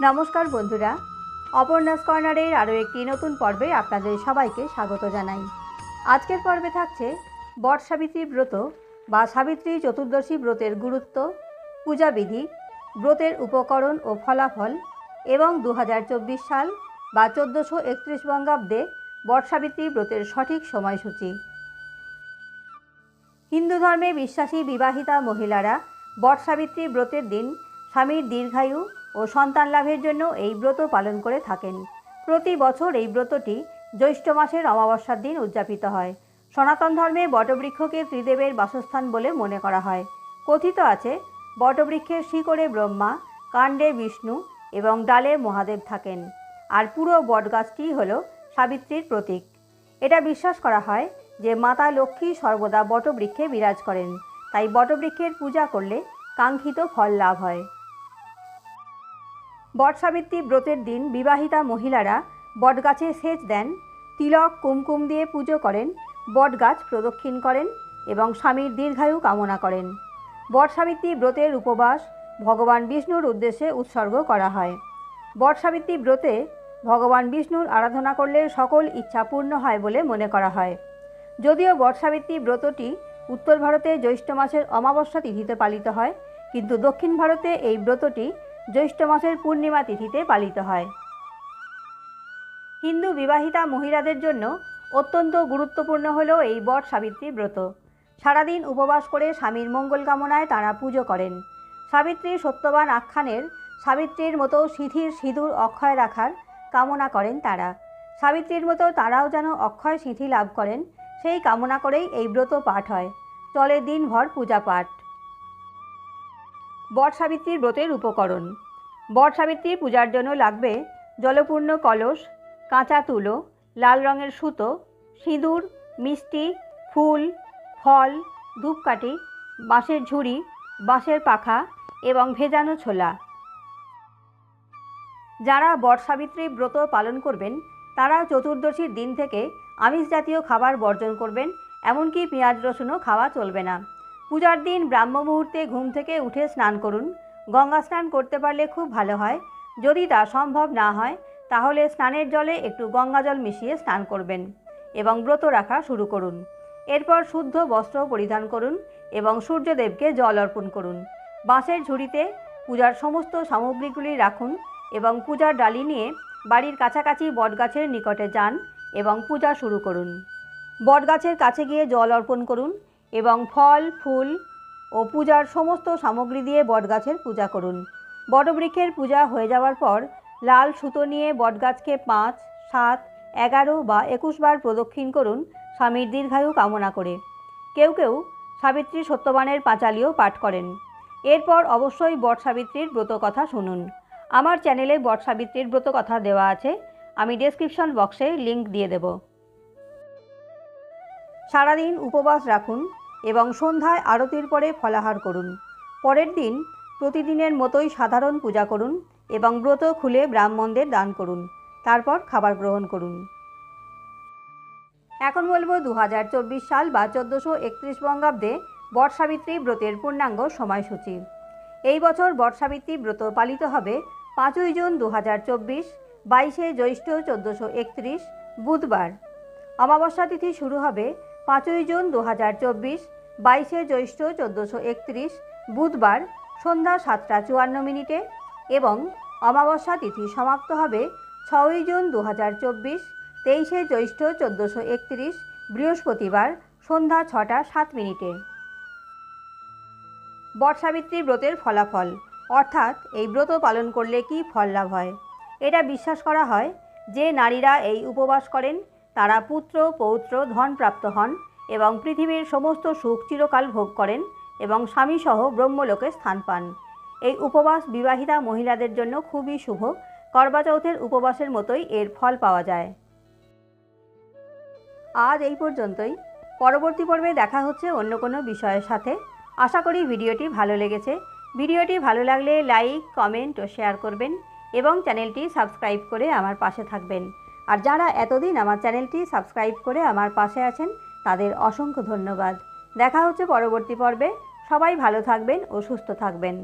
নমস্কার বন্ধুরা। অপর্ণাস কর্নারের আরও একটি নতুন পর্বে আপনাদের সবাইকে স্বাগত জানাই। আজকের পর্বে থাকছে বট সাবিত্রী ব্রত বা সাবিত্রী চতুর্দশী ব্রতের গুরুত্ব পূজাবিধি ব্রতের উপকরণ ও ফলাফল এবং দু হাজার চব্বিশ সাল বা চোদ্দোশো একত্রিশ বঙ্গাব্দে বট ব্রতের সঠিক সময়সূচি। হিন্দু ধর্মে বিশ্বাসী বিবাহিতা মহিলারা বট সাবিত্রী ব্রতের দিন স্বামীর দীর্ঘায়ু ও সন্তান লাভের জন্য এই ব্রত পালন করে থাকেন। প্রতি বছর এই ব্রতটি জ্যৈষ্ঠ মাসের অমাবস্যার দিন উদযাপিত হয়। সনাতন ধর্মে বটবৃক্ষকে ত্রিদেবের বাসস্থান বলে মনে করা হয়। কথিত আছে, বটবৃক্ষের শিকড়ে ব্রহ্মা, কাণ্ডে বিষ্ণু এবং ডালে মহাদেব থাকেন। আর পুরো বটগাছটি হল সাবিত্রীর প্রতীক। এটা বিশ্বাস করা হয় যে মাতা লক্ষ্মী সর্বদা বটবৃক্ষে বিরাজ করেন। তাই বটবৃক্ষের পূজা করলে কাঙ্ক্ষিত ফল লাভ হয়। বটসাবিত্রী ব্রতের দিন বিবাহিতা মহিলারা বটগাছে সেচ দেন, তিলক, কুমকুম দিয়ে পুজো করেন, বটগাছ প্রদক্ষিণ করেন এবং স্বামীর দীর্ঘায়ু কামনা করেন। বটসাবিত্রী ব্রতের উপবাস ভগবান বিষ্ণুর উদ্দেশ্যে উৎসর্গ করা হয়। বটসাবিত্রী ব্রতে ভগবান বিষ্ণুর আরাধনা করলে সকল ইচ্ছা পূর্ণ হয় বলে মনে করা হয়। যদিও বটসাবিত্রী ব্রতটি উত্তর ভারতে জ্যৈষ্ঠ মাসের অমাবস্যা তিথিতে পালিত হয়, কিন্তু দক্ষিণ ভারতে এই ব্রতটি জ্যৈষ্ঠ মাসের পূর্ণিমা তিথিতে পালিত হয়। হিন্দু বিবাহিতা মহিলাদের জন্য অত্যন্ত গুরুত্বপূর্ণ হল এই বট সাবিত্রী ব্রত। সারাদিন উপবাস করে স্বামীর মঙ্গল কামনায় তারা পুজো করেন। সাবিত্রী সত্যবান আখ্যানের, সাবিত্রীর মতো সিথির সিঁদুর অক্ষয় রাখার কামনা করেন তারা। সাবিত্রীর মতো তারাও যেন অক্ষয় সিঁথি লাভ করেন, সেই কামনা করেই এই ব্রত পাঠ হয়। চলে দিনভর পূজা পাঠ। বট সাবিত্রীর ব্রতের উপকরণ। বট সাবিত্রীর পূজার জন্য লাগবে জলপূর্ণ কলস, কাঁচা তুলো, লাল রঙের সুতো, সিঁদুর, মিষ্টি, ফুল, ফল, ধূপকাঠি, বাঁশের ঝুড়ি, বাঁশের পাখা এবং ভেজানো ছোলা। যারা বট সাবিত্রী ব্রত পালন করবেন, তারা চতুর্দশীর দিন থেকে আমিষ জাতীয় খাবার বর্জন করবেন, এমনকি পেঁয়াজ রসুনও খাওয়া চলবে না। পূজার দিন ব্রাহ্ম মুহূর্তে ঘুম থেকে উঠে স্নান করুন। গঙ্গা স্নান করতে পারলে খুব ভালো হয়। যদি তা সম্ভব না হয়, তাহলে স্নানের জলে একটু গঙ্গা জল মিশিয়ে স্নান করবেন এবং ব্রত রাখা শুরু করুন। এরপর শুদ্ধ বস্ত্র পরিধান করুন এবং সূর্যদেবকে জল অর্পণ করুন। বাঁশের ঝুড়িতে পূজার সমস্ত সামগ্রীগুলি রাখুন এবং পূজার ডালি নিয়ে বাড়ির কাছাকাছি বটগাছের নিকটে যান এবং পূজা শুরু করুন। বটগাছের কাছে গিয়ে জল অর্পণ করুন এবং ফল, ফুল ও পূজার সমস্ত সামগ্রী দিয়ে বটগাছের পূজা করুন। বটবৃক্ষের পূজা হয়ে যাওয়ার পর লাল সুতো নিয়ে বটগাছকে পাঁচ, সাত, এগারো বা একুশ বার প্রদক্ষিণ করুন স্বামীর দীর্ঘায়ু কামনা করে। কেউ কেউ সাবিত্রী সত্যবানের পাঁচালিও পাঠ করেন। এরপর অবশ্যই বট সাবিত্রীর ব্রত কথা শুনুন। আমার চ্যানেলে বট সাবিত্রীর ব্রত কথা দেওয়া আছে। আমি ডেসক্রিপশন বক্সে লিংক দিয়ে দেব। সারাদিন উপবাস রাখুন। এবং সন্ধ্যায় আরতির পরে ফলাহার করুন। পরের দিন প্রতিদিনের মতোই সাধারণ পূজা করুন এবং ব্রত খুলে ব্রাহ্মণদের দান করুন। তারপর খাবার গ্রহণ করুন। এখন বলব দু হাজার চব্বিশ সাল বা চোদ্দোশো একত্রিশ বঙ্গাব্দে বটসাবিত্রী ব্রতের পূর্ণাঙ্গ সময়সূচি। এই বছর বটসাবিত্রী ব্রত পালিত হবে পাঁচই জুন দু হাজার চব্বিশ, বাইশে জ্যৈষ্ঠ চোদ্দোশো একত্রিশ, বুধবার। অমাবস্যা তিথি শুরু হবে পাঁচই জুন দু হাজার চব্বিশ, বাইশে জ্যৈষ্ঠ চোদ্দোশো একত্রিশ, বুধবার সন্ধ্যা সাতটা চুয়ান্ন মিনিটে এবং অমাবস্যা তিথি সমাপ্ত হবে ছয়ই জুন দু হাজার চব্বিশ, তেইশে জ্যৈষ্ঠ চোদ্দোশো একত্রিশ, বৃহস্পতিবার সন্ধ্যা ছটা সাত মিনিটে। বটসাবিত্রী ব্রতের ফলাফল, অর্থাৎ এই ব্রত পালন করলে কি ফল লাভ হয়? এটা বিশ্বাস করা হয় যে নারীরা এই উপবাস করেন তারা পুত্র, পৌত্র ধন প্রাপ্ত হন এবং পৃথিবীর সমস্ত সুখ চিরকাল ভোগ করেন এবং স্বামীসহ ব্রহ্মলোকে স্থান পান। এই উপবাস বিবাহিতা মহিলাদের জন্য খুবই শুভ। করবাচৌথের উপবাসের মতোই এর ফল পাওয়া যায়। আজ এই পর্যন্তই। পরবর্তী পর্বে দেখা হচ্ছে অন্য কোনো বিষয়ের সাথে। আশা করি ভিডিওটি ভালো লেগেছে। ভিডিওটি ভালো লাগলে লাইক, কমেন্ট ও শেয়ার করবেন এবং চ্যানেলটি সাবস্ক্রাইব করে আমার পাশে থাকবেন। আর যারা এতদিন আমার চ্যানেলটি সাবস্ক্রাইব করে আমার পাশে আছেন, তাদের অসংখ্য ধন্যবাদ। দেখা হচ্ছে পরবর্তী পর্বে। সবাই ভালো থাকবেন ও সুস্থ থাকবেন।